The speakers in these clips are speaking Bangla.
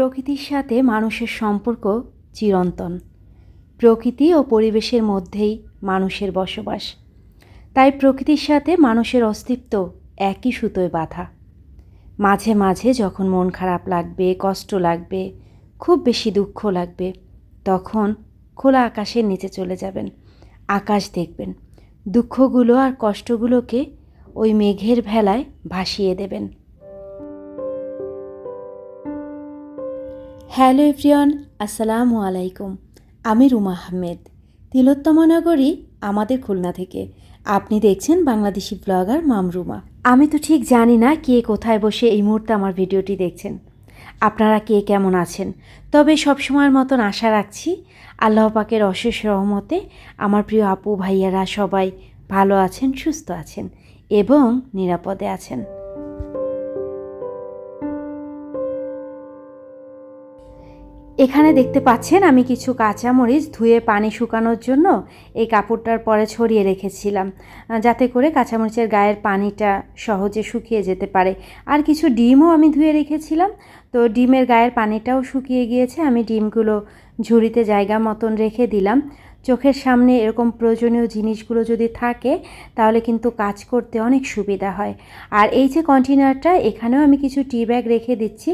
প্রকৃতির সাথে মানুষের সম্পর্ক চিরন্তন। প্রকৃতি ও পরিবেশের মধ্যেই মানুষের বসবাস। তাই প্রকৃতির সাথে মানুষের অস্তিত্ব একই সুতোয় বাঁধা। মাঝে মাঝে যখন মন খারাপ লাগবে, কষ্ট লাগবে, খুব বেশি দুঃখ লাগবে, তখন খোলা আকাশের নিচে চলে যাবেন। আকাশ দেখবেন। দুঃখগুলো আর কষ্টগুলোকে ওই মেঘের ভেলায় ভাসিয়ে দেবেন। হ্যালো এভরিওয়ান, আসসালামু আলাইকুম। আমি রুমা আহমেদ। তিলোত্তমা নগরী আমাদের খুলনা থেকে। আপনি দেখছেন বাংলাদেশি ব্লগার মামরুমা আমি তো ঠিক জানি না কে কোথায় বসে এই মুহূর্তে আমার ভিডিওটি দেখছেন। আপনারা কে কেমন আছেন? তবে সবসময়ের মতন আশা রাখছি আল্লাহ পাকের অশেষ রহমতে আমার প্রিয় আপু, ভাইয়ারা সবাই ভালো আছেন, সুস্থ আছেন এবং নিরাপদে আছেন। এখানে দেখতে পাচ্ছেন আমি কিছু কাঁচামরিচ ধুয়ে পানি শুকানোর জন্য এই কাপড়টার পরে ছড়িয়ে রেখেছিলাম যাতে করে কাঁচামরিচের গায়ের পানিটা সহজে শুকিয়ে যেতে পারে। আর কিছু ডিমও আমি ধুয়ে রেখেছিলাম, তো ডিমের গায়ের পানিটাও শুকিয়ে গিয়েছে, আমি ডিমগুলো ঝুড়িতে জায়গা মতন রেখে দিলাম। চোখের সামনে এরকম প্রয়োজনীয় জিনিসগুলো যদি থাকে, তাহলে কিন্তু কাজ করতে অনেক সুবিধা হয়। আর এই যে কন্টেনারটা এখানেও আমি কিছু টি ব্যাগ রেখে দিচ্ছি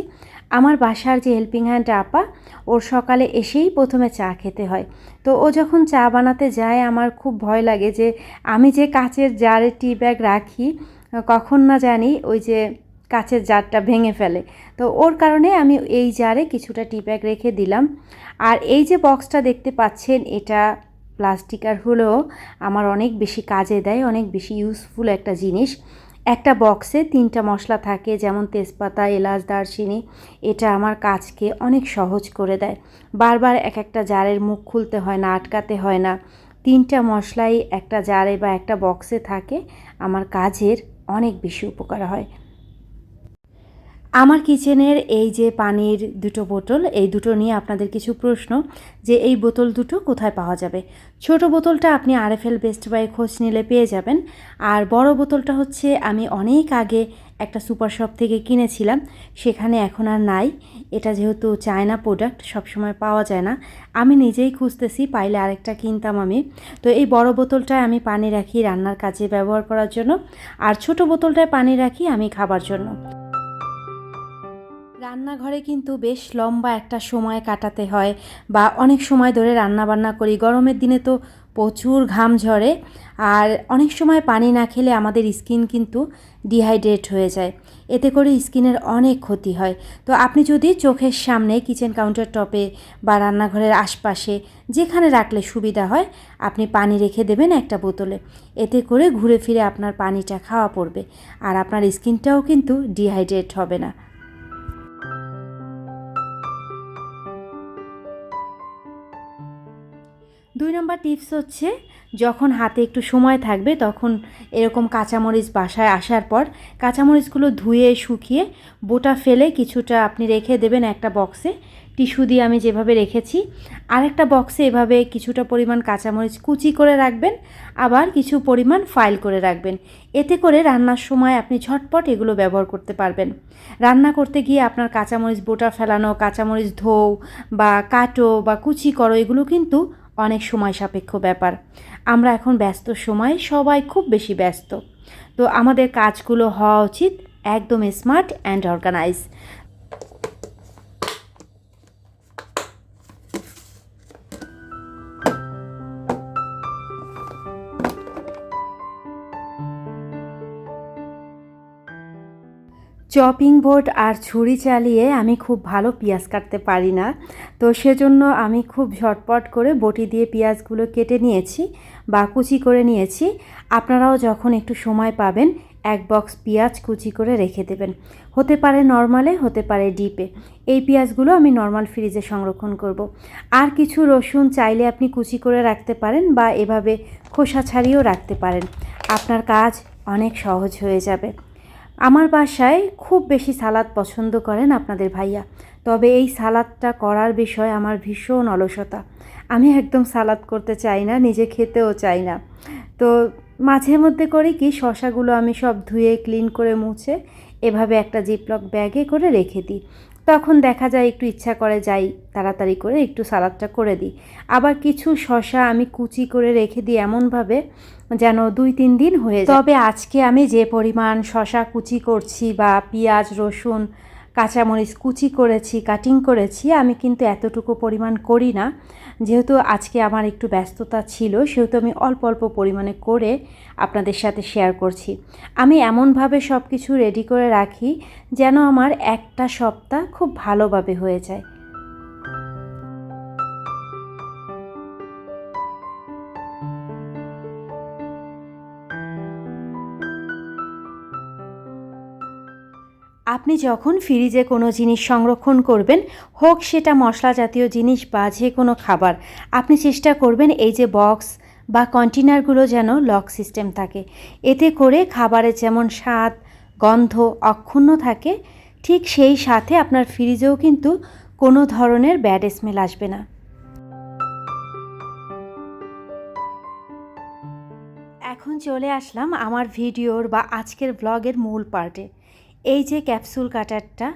আমার বাসার যে হেল্পিং হ্যান্ড আপা, ওর সকালে এসেই প্রথমে চা খেতে হয়। তো ও যখন চা বানাতে যায়, আমার খুব ভয় লাগে যে আমি যে কাচের জারে টি ব্যাগ রাখি, কখন না জানি ওই যে কাচের জারটা ভেঙে ফেলে। তো ওর কারণে আমি এই জারে কিছুটা টি ব্যাগ রেখে দিলাম। আর এই যে বক্সটা দেখতে পাচ্ছেন, এটা প্লাস্টিক আর হলেও আমার অনেক বেশি কাজে দেয়, অনেক বেশি ইউজফুল একটা জিনিস। একটা বক্সে তিনটা মশলা থাকে, যেমন তেজপাতা, এলাচ, দারচিনি। এটা আমার কাজকে অনেক সহজ করে দেয়। বারবার এক একটা জারের মুখ খুলতে হয় না, আটকাতে হয় না। তিনটা মশলাই একটা জারে বা একটা বক্সে থাকে, আমার কাজের অনেক বেশি উপকার হয়। আমার কিচেনের এই যে পানির দুটো বোতল, এই দুটো নিয়ে আপনাদের কিছু প্রশ্ন যে এই বোতল দুটো কোথায় পাওয়া যাবে? ছোট বোতলটা আপনি আরএফএল বেস্ট বাই খোঁজ নিলে পেয়ে যাবেন। আর বড় বোতলটা হচ্ছে, আমি অনেক আগে একটা সুপার শপ থেকে কিনেছিলাম, সেখানে এখন আর নাই। এটা যেহেতু চায়না প্রোডাক্ট সবসময় পাওয়া যায় না। আমি নিজেই খুঁজতেছি, পাইলে আরেকটা কিনতাম আমি। তো এই বড় বোতলটায় আমি পানি রাখি রান্নার কাজে ব্যবহার করার জন্য। আর ছোট বোতলটায় পানি রাখি আমি খাবার জন্য। রান্নাঘরে কিন্তু বেশ লম্বা একটা সময় কাটাতে হয় বা অনেক সময় ধরে রান্না বান্না করি। গরমের দিনে তো প্রচুর ঘাম ঝরে আর অনেক সময় পানি না খেলে আমাদের স্কিন কিন্তু ডিহাইড্রেট হয়ে যায়। এতে করে স্কিনের অনেক ক্ষতি হয়। তো আপনি যদি চোখের সামনে কিচেন কাউন্টার টপে বা রান্নাঘরের আশপাশে যেখানে রাখলে সুবিধা হয়, আপনি পানি রেখে দেবেন একটা বোতলে। এতে করে ঘুরে ফিরে আপনার পানিটা খাওয়া পড়বে আর আপনার স্কিনটাও কিন্তু ডিহাইড্রেট হবে না। দুই নম্বর টিপস হচ্ছে, যখন হাতে একটু সময় থাকবে, তখন এরকম কাঁচামরিচ বাসায় আসার পর কাঁচামরিচগুলো ধুয়ে, শুকিয়ে বোটা ফেলে কিছুটা আপনি রেখে দেবেন একটা বক্সে। টিস্যু দিয়ে আমি যেভাবে রেখেছি, আরেকটা বক্সে এভাবে কিছুটা পরিমাণ কাঁচামরিচ কুচি করে রাখবেন, আবার কিছু পরিমাণ ফাইল করে রাখবেন। এতে করে রান্নার সময় আপনি ঝটপট এগুলো ব্যবহার করতে পারবেন। রান্না করতে গিয়ে আপনার কাঁচামরিচ বোটা ফেলানো, কাঁচামরিচ ধোও বা কাটো বা কুচি করো, এগুলো কিন্তু অনেক সময় সাপেক্ষ ব্যাপার। আমরা এখন ব্যস্ত সময়ে সবাই খুব বেশি ব্যস্ত। তো আমাদের কাজগুলো হওয়া উচিত। একদম smart and organise chopping board আর ছুরি চালিয়ে আমি খুব ভালো পেঁয়াজ কাটতে পারি না। তো সেজন্য আমি খুব ঝটপট করে বটি দিয়ে পেঁয়াজগুলো কেটে নিয়েছি বা কুচি করে নিয়েছি। আপনারাও যখন একটু সময় পাবেন, এক বক্স পেঁয়াজ কুচি করে রেখে দেবেন। হতে পারে নর্মালে, হতে পারে ডিপে। এই পেঁয়াজগুলো আমি নর্মাল ফ্রিজে সংরক্ষণ করব। আর কিছু রসুন চাইলে আপনি কুচি করে রাখতে পারেন বা এভাবে খোসা ছাড়িয়েও রাখতে পারেন। আপনার কাজ অনেক সহজ হয়ে যাবে। আমার বাসায় খুব বেশি সালাদ পছন্দ করেন আপনাদের ভাইয়া। তবে এই সালাদটা করার বিষয়ে আমার ভীষণ অলসতা। আমি একদম সালাদ করতে চাই না, নিজে খেতেও চাই না। তো মাঝে মধ্যে করি কি, শশাগুলো আমি সব ধুয়ে ক্লিন করে মুছে এভাবে একটা জিপলক ব্যাগে করে রেখে দিই। তখন দেখা যায় একটু ইচ্ছা করে যাই, তাড়াতাড়ি করে একটু সালাদটা করে দিই। আবার কিছু শশা আমি কুচি করে রেখে দিই এমনভাবে যেন দুই তিন দিন হয়ে যায়। তবে আজকে আমি যে পরিমাণ শশা কুচি করছি বা পেঁয়াজ, রসুন, কাঁচামরিচ কুচি করেছি কাটিং করেছি, আমি কিন্তু এতটুকু পরিমাণ করি না। যেহেতু আজকে আমার একটু ব্যস্ততা ছিল, সেহেতু আমি অল্প অল্প পরিমাণে করে আপনাদের সাথে শেয়ার করছি। আমি এমনভাবে সব কিছু রেডি করে রাখি যেন আমার একটা সপ্তাহ খুব ভালোভাবে হয়ে যায়। আপনি যখন ফ্রিজে কোনো জিনিস সংরক্ষণ করবেন, হোক সেটা মশলা জাতীয় জিনিস বা যে কোনো খাবার, আপনি চেষ্টা করবেন এই যে বক্স বা কন্টেনারগুলো যেন লক সিস্টেম থাকে। এতে করে খাবারের যেমন স্বাদ, গন্ধ অক্ষুণ্ণ থাকে, ঠিক সেই সাথে আপনার ফ্রিজেও কিন্তু কোনো ধরনের ব্যাড স্মেল আসবে না। এখন চলে আসলাম আমার ভিডিওর বা আজকের ব্লগের মূল পার্টে এই যে ক্যাপসুল কাটারটা,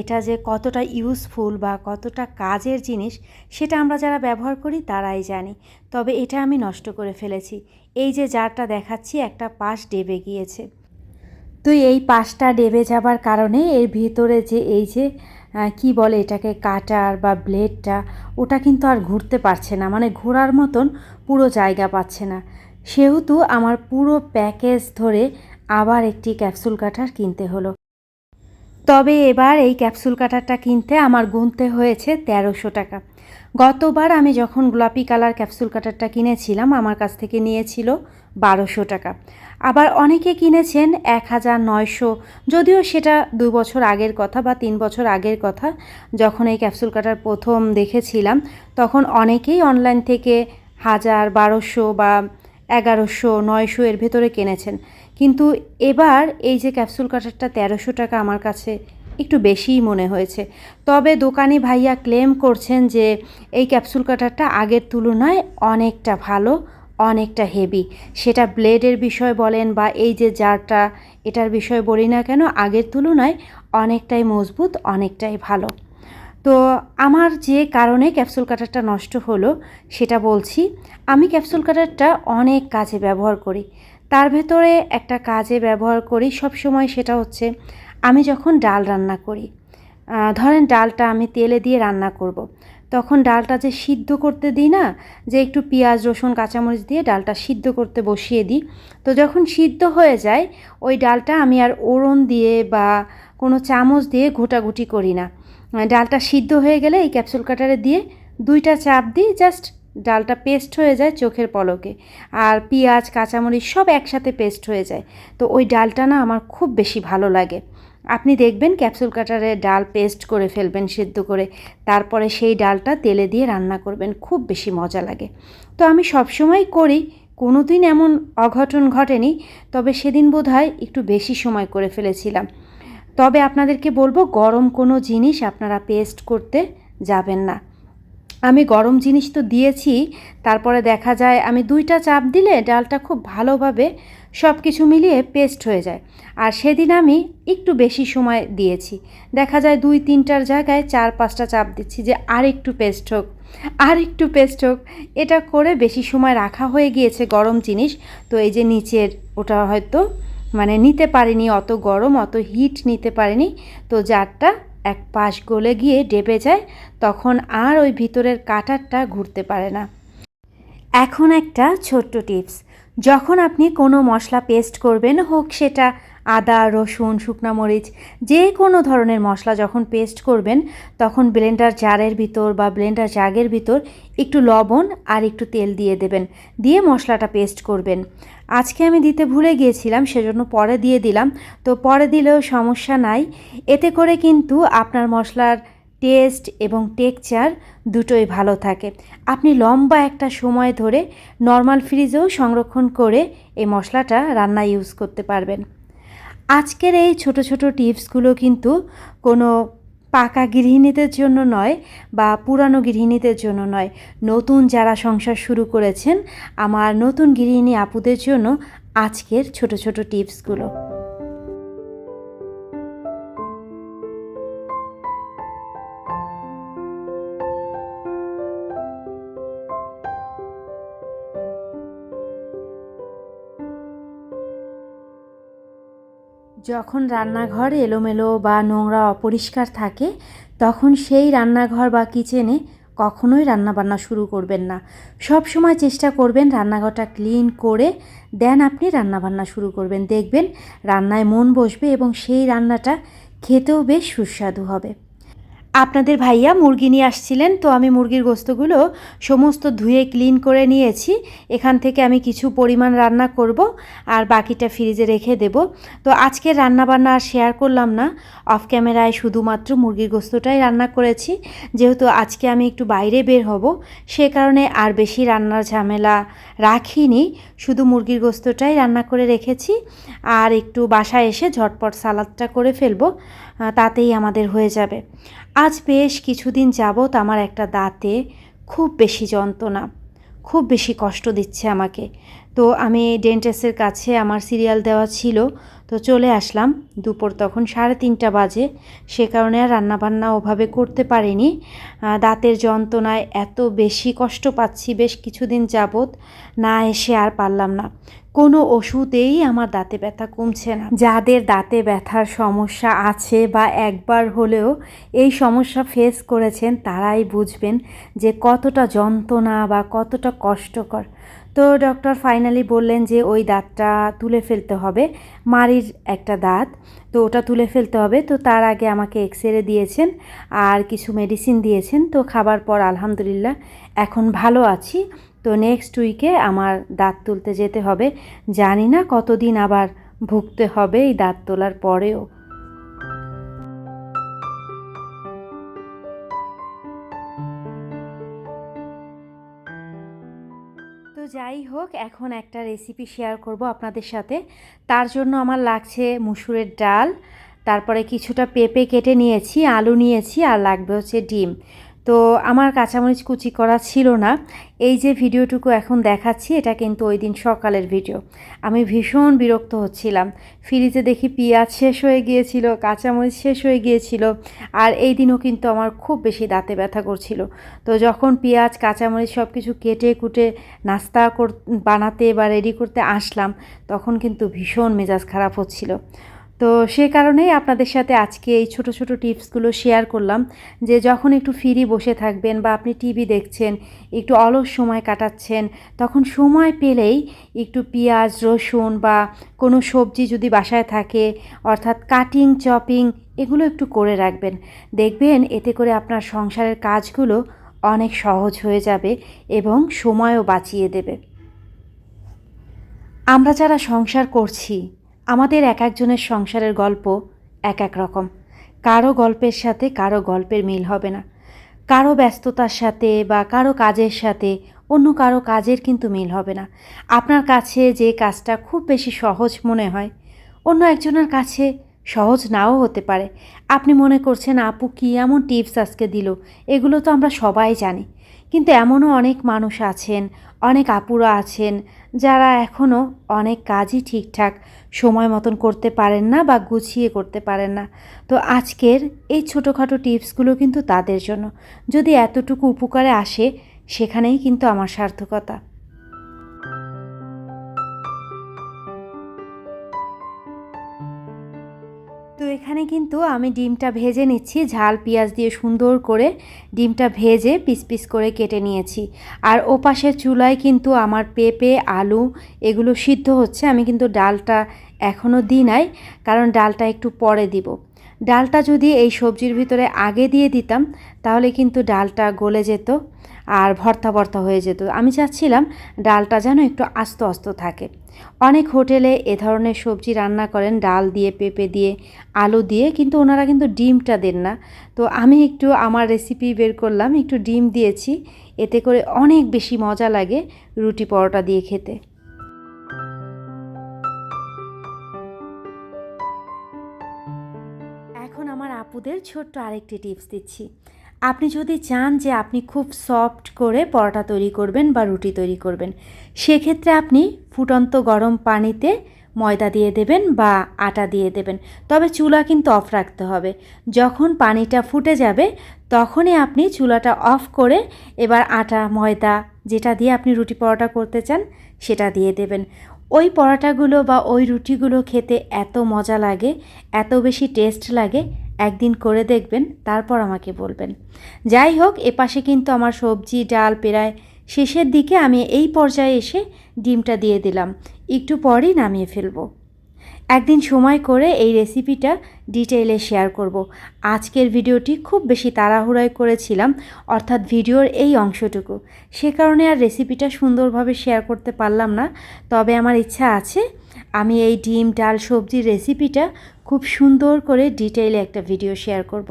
এটা যে কতটা ইউজফুল বা কতটা কাজের জিনিস, সেটা আমরা যারা ব্যবহার করি তারাই জানি। তবে এটা আমি নষ্ট করে ফেলেছি। এই যে জারটা দেখাচ্ছি, একটা পাশ ডেবে গিয়েছে। তো এই পাশটা ডেবে যাবার কারণে এর ভিতরে যে এই যে কি বলে এটাকে, কাটার বা ব্লেডটা ওটা কিন্তু আর ঘুরতে পারছে না। মানে ঘোরার মতন পুরো জায়গা পাচ্ছে না। সেহেতু আমার পুরো প্যাকেজ ধরে আবার একটি ক্যাপসুল কাটার কিনতে হলো। তবে এবার এই ক্যাপসুল কাটারটা কিনতে আমার গুনতে হয়েছে তেরোশো টাকা। গতবার আমি যখন গোলাপি কালার ক্যাপসুল কাটারটা কিনেছিলাম, আমার কাছ থেকে নিয়েছিল বারোশো টাকা। আবার অনেকে কিনেছেন এক হাজার নয়শো। যদিও সেটা দু বছর আগের কথা বা তিন বছর আগের কথা, যখন এই ক্যাপসুল কাটার প্রথম দেখেছিলাম, তখন অনেকেই অনলাইন থেকে হাজার বারোশো বা এগারোশো, নয়শো এর ভেতরে কিনেছেন। কিন্তু এবার এই যে ক্যাপসুল কাটারটা তেরোশো টাকা আমার কাছে একটু বেশিই মনে হয়েছে। তবে দোকানি ভাইয়া ক্লেম করছেন যে এই ক্যাপসুল কাটারটা আগের তুলনায় অনেকটা ভালো, অনেকটা হেভি। সেটা ব্লেডের বিষয় বলেন বা এই যে জারটা, এটার বিষয় বলি না কেন, আগের তুলনায় অনেকটাই মজবুত, অনেকটাই ভালো। তো আমার যে কারণে ক্যাপসুল কাটারটা নষ্ট হলো, সেটা বলছি, আমি ক্যাপসুল কাটারটা অনেক কাজে ব্যবহার করি। তার ভেতরে একটা কাজে ব্যবহার করি সব সময় সেটা হচ্ছে আমি যখন ডাল রান্না করি ধরেন ডালটা আমি তেলে দিয়ে রান্না করব। তখন ডালটা যে সিদ্ধ করতে দিই না, যে একটু পেঁয়াজ, রসুন, কাঁচামরিচ দিয়ে ডালটা সিদ্ধ করতে বসিয়ে দিই, তো যখন সিদ্ধ হয়ে যায়, ওই ডালটা আমি আর ওড়ন দিয়ে বা কোনো চামচ দিয়ে ঘোটাঘুটি করি না ডালটা সিদ্ধ হয়ে গেলে এই ক্যাপসুল কাটারে দিয়ে দুইটা চাপ দিই, জাস্ট ডালটা পেস্ট হয়ে যায় চোখের পলকে। আর পেঁয়াজ, কাঁচামরিচ সব একসাথে পেস্ট হয়ে যায়। তো ওই ডালটা না আমার খুব বেশি ভালো লাগে। আপনি দেখবেন ক্যাপসুল কাটারে ডাল পেস্ট করে ফেলবেন, সিদ্ধ করে। তারপরে সেই ডালটা তেলে দিয়ে রান্না করবেন, খুব বেশি মজা লাগে। তো আমি সবসময় করি কোনো দিন এমন অঘটন ঘটেনি, তবে সেদিন বোধ হয় একটু বেশি সময় করে ফেলেছিলাম। তবে আপনাদেরকে বলব, গরম কোনো জিনিস আপনারা পেস্ট করতে যাবেন না। আমি গরম জিনিস তো দিয়েছি, তারপরে দেখা যায় আমি দুইটা চাপ দিলে ডালটা খুব ভালোভাবে সব কিছু মিলিয়ে পেস্ট হয়ে যায়। আর সেদিন আমি একটু বেশি সময় দিয়েছি। দেখা যায় দুই তিনটার জায়গায় চার পাঁচটা চাপ দিচ্ছি যে আর একটু পেস্ট হোক, আর একটু পেস্ট হোক। এটা করে বেশি সময় রাখা হয়ে গিয়েছে গরম জিনিস। তো এই যে নিচের ওটা হয়তো মানে নিতে পারিনি, অত গরম, অত হিট নিতে পারিনি। তো জারটা এক পাশ গলে গিয়ে ডেবে যায়, তখন আর ওই ভিতরের কাটারটা ঘুরতে পারে না। এখন একটা ছোট্ট টিপস, যখন আপনি কোনো মশলা পেস্ট করবেন, হোক সেটা আদা, রসুন, শুকনো মরিচ, যে কোনো ধরনের মশলা যখন পেস্ট করবেন, তখন ব্লেন্ডার জারের ভিতর বা ব্লেন্ডার জাগের ভিতর একটু লবণ আর একটু তেল দিয়ে দেবেন, দিয়ে মশলাটা পেস্ট করবেন। আজকে আমি দিতে ভুলে গিয়েছিলাম, সেজন্য পরে দিয়ে দিলাম। তো পরে দিলেও সমস্যা নাই। এতে করে কিন্তু আপনার মশলার টেস্ট এবং টেক্সচার দুটোই ভালো থাকে। আপনি লম্বা একটা সময় ধরে নর্মাল ফ্রিজেও সংরক্ষণ করে এই মশলাটা রান্না ইউজ করতে পারবেন। আজকের এই ছোট ছোট টিপসগুলো কিন্তু কোনো পাকা গৃহিণীদের জন্য নয় বা পুরানো গৃহিণীদের জন্য নয়। নতুন যারা সংসার শুরু করেছেন, আমার নতুন গৃহিণী আপুদের জন্য আজকের ছোট ছোট টিপসগুলো। যখন রান্নাঘর এলোমেলো বা নোংরা অপরিষ্কার থাকে, তখন সেই রান্নাঘর বা কিচেনে কখনোই রান্নাবান্না শুরু করবেন না। সব সময় চেষ্টা করবেন রান্নাঘরটা ক্লিন করে দেন আপনি রান্নাবান্না শুরু করবেন। দেখবেন রান্নায় মন বসবে এবং সেই রান্নাটা খেতেও বেশ সুস্বাদু হবে। আপনাদের ভাইয়া মুরগি নিয়ে আসছিলেন, তো আমি মুরগির গোস্তগুলো সমস্ত ধুয়ে ক্লিন করে নিয়েছি। এখান থেকে আমি কিছু পরিমাণ রান্না করব আর বাকিটা ফ্রিজে রেখে দেব। তো আজকের রান্নাবান্না আর শেয়ার করলাম না অফ ক্যামেরায় শুধুমাত্র মুরগির গোস্তটাই রান্না করেছি। যেহেতু আজকে আমি একটু বাইরে বের হব, সে কারণে আর বেশি রান্নার ঝামেলা রাখিনি, শুধু মুরগির গোস্তটাই রান্না করে রেখেছি। আর একটু বাসায় এসে ঝটপট সালাদটা করে ফেলব। তাতেই আমাদের হয়ে যাবে। আজ বেশ কিছুদিন যাবৎ আমার একটা দাঁতে খুব বেশি যন্ত্রণা, খুব বেশি কষ্ট দিচ্ছে আমাকে। তো আমি ডেন্টিস্টের কাছে আমার সিরিয়াল দেওয়া ছিল, তো চলে আসলাম। দুপুর তখন সাড়ে তিনটা বাজে, সে কারণে আর রান্নাবান্না ওভাবে করতে পারিনি। দাঁতের যন্ত্রণায় এত বেশি কষ্ট পাচ্ছি, বেশ কিছুদিন যাবৎ না এসে আর পারলাম না। কোনো ওষুধেই আমার দাঁতে ব্যথা কমছে না। যাদের দাঁতে ব্যথার সমস্যা আছে বা একবার হলেও এই সমস্যা ফেস করেছেন, তারাই বুঝবেন যে কতটা যন্ত্রণা বা কতটা কষ্টকর। তো ডক্টর ফাইনালি বললেন যে ওই দাঁতটা তুলে ফেলতে হবে মারির একটা দাঁত। তো ওটা তুলে ফেলতে হবে। তো তার আগে আমাকে এক্স রে দিয়েছেন আর কিছু মেডিসিন দিয়েছেন। তো খাবার পর আলহামদুলিল্লাহ এখন ভালো আছি। তো নেক্সট উইকে আমার দাঁত তুলতে যেতে হবে। জানি না কতদিন আবার ভুগতে হবে এই দাঁত তোলার পরেও। যাই হোক এখন একটা রেসিপি শেয়ার করব আপনাদের সাথে। তার জন্য আমার লাগছে মুসুরের ডাল, তারপরে কিছুটা পেঁপে কেটে নিয়েছি, আলু নিয়েছি, আর লাগবে হচ্ছে ডিম। তো আমার কাঁচামরিচ কুচি করা ছিল না। এই যে ভিডিওটুকু এখন দেখাচ্ছি, এটা কিন্তু ওই দিন সকালের ভিডিও। আমি ভীষণ বিরক্ত হচ্ছিলাম। ফ্রিজে দেখি পেঁয়াজ শেষ হয়ে গিয়েছিল, কাঁচামরিচ শেষ হয়ে গিয়েছিল, আর এই দিনও কিন্তু আমার খুব বেশি দাঁতে ব্যথা করছিল। তো যখন পেঁয়াজ, কাঁচামরিচ সব কিছু কেটে কুটে নাস্তা বানাতে বা রেডি করতে আসলাম, তখন কিন্তু ভীষণ মেজাজ খারাপ হচ্ছিল। তো সে কারণেই আপনাদের সাথে আজকে এই ছোট ছোট টিপসগুলো শেয়ার করলাম যে যখন একটু ফ্রি বসে থাকবেন বা আপনি টিভি দেখছেন, একটু অলস সময় কাটাচ্ছেন, তখন সময় পেলেই একটু পেঁয়াজ, রসুন বা কোনো সবজি যদি বাসায় থাকে, অর্থাৎ কাটিং, চপিং এগুলো একটু করে রাখবেন। দেখবেন এতে করে আপনার সংসারের কাজগুলো অনেক সহজ হয়ে যাবে এবং সময়ও বাঁচিয়ে দেবে। আমরা যারা সংসার করছি আমাদের এক একজনের সংসারের গল্প এক এক রকম। কারও গল্পের সাথে কারও গল্পের মিল হবে না। কারও ব্যস্ততার সাথে বা কারও কাজের সাথে অন্য কারও কাজের কিন্তু মিল হবে না। আপনার কাছে যে কাজটা খুব বেশি সহজ মনে হয়, অন্য একজনের কাছে সহজ নাও হতে পারে। আপনি মনে করছেন, আপু, কী এমন টিপস আজকে দিল? এগুলো তো আমরা সবাই জানি। কিন্তু এমনও অনেক মানুষ আছেন, অনেক আপুরা আছেন, যারা এখনও অনেক কাজই ঠিকঠাক সময় মতন করতে পারেন না বা গুছিয়ে করতে পারেন না। তো আজকের এই ছোটোখাটো টিপসগুলো কিন্তু তাদের জন্য। যদি এতটুকু উপকারে আসে, সেখানেই কিন্তু আমার সার্থকতা। তো এখানে কিন্তু আমি ডিমটা ভেজে নিচ্ছি। ঝাল পেঁয়াজ দিয়ে সুন্দর করে ডিমটা ভেজে পিস পিস করে কেটে নিয়েছি। আর ওপাশের চুলায় কিন্তু আমার পেঁপে, আলু এগুলো সিদ্ধ হচ্ছে। আমি কিন্তু ডালটা এখনও দিই নাই, কারণ ডালটা একটু পরে দিব। ডালটা যদি এই সবজির ভিতরে আগে দিয়ে দিতাম, তাহলে কিন্তু ডালটা গলে যেত। আর ভর্তা ভর্তা হয়ে যেত। আমি চাচ্ছিলাম ডালটা যেন একটু আস্ত আস্ত থাকে। অনেক হোটেলে এ ধরনের সবজি রান্না করেন, ডাল দিয়ে, পেঁপে দিয়ে, আলু দিয়ে, কিন্তু ওনারা কিন্তু ডিমটা দেন না। তো আমি একটু আমার রেসিপি বের করলাম, একটু ডিম দিয়েছি, এতে করে অনেক বেশি মজা লাগে রুটি পরোটা দিয়ে খেতে। এখন আমার আপুদের ছোট্ট আরেকটি টিপস দিচ্ছি। আপনি যদি চান যে আপনি খুব সফট করে পরোটা তৈরি করবেন বা রুটি তৈরি করবেন, সেক্ষেত্রে আপনি ফুটন্ত গরম পানিতে ময়দা দিয়ে দেবেন বা আটা দিয়ে দেবেন। তবে চুলা কিন্তু অফ রাখতে হবে। যখন পানিটা ফুটে যাবে, তখনই আপনি চুলাটা অফ করে এবার আটা, ময়দা যেটা দিয়ে আপনি রুটি পরোটা করতে চান, সেটা দিয়ে দেবেন। ওই পরোটাগুলো বা ওই রুটিগুলো খেতে এত মজা লাগে, এত বেশি টেস্ট লাগে একদিন করে দেখবেন, তারপর আমাকে বলবেন। যাই হোক, এপাশে কিন্তু আমার সবজি, ডাল প্রায় শেষের দিকে আমি এই পর্যায়ে এসে ডিমটা দিয়ে দিলাম। একটু পরেই নামিয়ে ফেলব। একদিন সময় করে এই রেসিপিটা ডিটেইলে শেয়ার করব। আজকের ভিডিওটি খুব বেশি তাড়াহুড়ায় করেছিলাম, অর্থাৎ ভিডিওর এই অংশটুকু। সে কারণে আর রেসিপিটা সুন্দরভাবে শেয়ার করতে পারলাম না। তবে আমার ইচ্ছা আছে, আমি এই ডিম, ডাল, সবজির রেসিপিটা খুব সুন্দর করে ডিটেইলে একটা ভিডিও শেয়ার করব।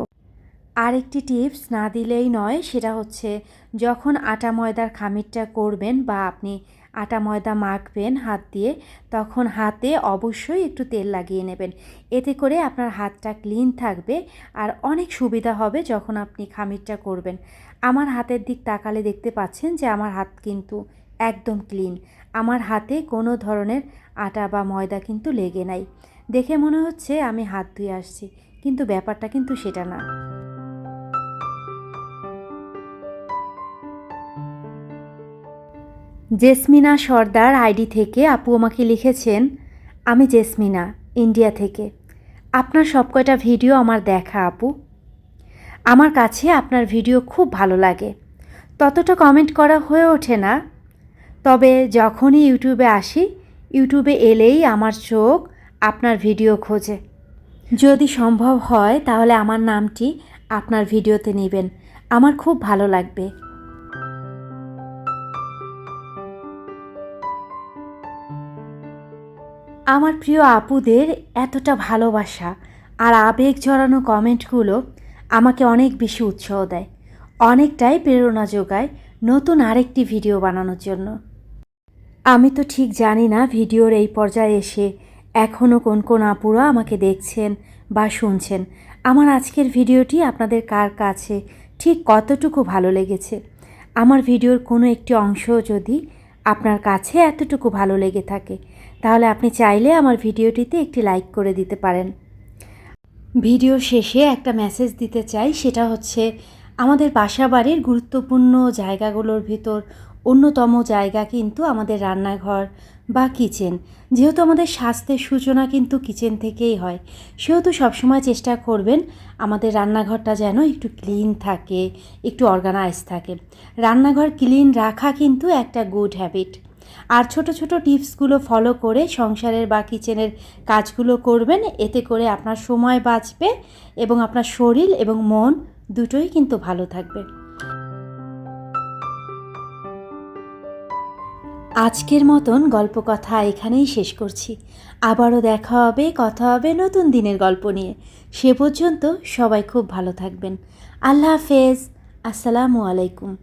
আরেকটি টিপস না দিলেই নয়, সেটা হচ্ছে যখন আটা ময়দার খামিরটা করবেন বা আপনি আটা ময়দা মাখবেন হাত দিয়ে, তখন হাতে অবশ্যই একটু তেল লাগিয়ে নেবেন। এতে করে আপনার হাতটা ক্লিন থাকবে আর অনেক সুবিধা হবে যখন আপনি খামিরটা করবেন। আমার হাতের দিক তাকালে দেখতে পাচ্ছেন যে আমার হাত কিন্তু একদম ক্লিন। আমার হাতে কোনো ধরনের আটা বা ময়দা কিন্তু লেগে নাই। দেখে মনে হচ্ছে আমি হাত ধুয়ে আসছি, কিন্তু ব্যাপারটা কিন্তু সেটা না। জেসমিনা সর্দার আইডি থেকে আপু আমাকে লিখেছেন, আমি জেসমিনা, ইন্ডিয়া থেকে। আপনার সব কয়টা ভিডিও আমার দেখা, আপু? আমার কাছে আপনার ভিডিও খুব ভালো লাগে। ততটা কমেন্ট করা হয়ে ওঠে না। তবে যখনই ইউটিউবে আসি, ইউটিউবে এলেই আমার চোখ আপনার ভিডিও খোঁজে। যদি সম্ভব হয়, তাহলে আমার নামটি আপনার ভিডিওতে নেবেন। আমার খুব ভালো লাগবে। আমার প্রিয় আপুদের এতটা ভালোবাসা আর আবেগ জড়ানো কমেন্টগুলো আমাকে অনেক বেশি উৎসাহ দেয়। অনেকটাই প্রেরণা যোগায় নতুন আরেকটি ভিডিও বানানোর জন্য। আমি তো ঠিক জানি না ভিডিওর এই পর্যায়ে এসে এখনও কোন কোন আপুরা আমাকে দেখছেন বা শুনছেন, আমার আজকের ভিডিওটি আপনাদের কার কাছে, ঠিক কতটুকু ভালো লেগেছে? আমার ভিডিওর কোনো একটি অংশ যদি আপনার কাছে এতটুকু ভালো লেগে থাকে, তাহলে আপনি চাইলে আমার ভিডিওটিতে একটি লাইক করে দিতে পারেন। ভিডিও শেষে একটা মেসেজ দিতে চাই, সেটা হচ্ছে, আমাদের বাসা বাড়ির গুরুত্বপূর্ণ জায়গাগুলোর ভিতর অন্যতম জায়গা কিন্তু আমাদের রান্নাঘর বা কিচেন। যেহেতু আমাদের স্বাস্থ্যের সূচনা কিন্তু কিচেন থেকেই হয়, সেহেতু সবসময় চেষ্টা করবেন আমাদের রান্নাঘরটা যেন একটু ক্লিন থাকে, একটু অর্গানাইজ থাকে। রান্নাঘর ক্লিন রাখা কিন্তু একটা গুড হ্যাবিট আর ছোট ছোট টিপসগুলো ফলো করে সংসারের বা কিচেনের কাজগুলো করবেন, এতে করে আপনার সময় বাঁচবে এবং আপনার শরীর এবং মন দুটোই কিন্তু ভালো থাকবে। আজকের মতন গল্প কথা এখানেই শেষ করছি। আবারও দেখা হবে, কথা হবে নতুন দিনের গল্প নিয়ে। সে পর্যন্ত সবাই খুব ভালো থাকবেন। আল্লাহ হাফেজ। আসসালামু আলাইকুম।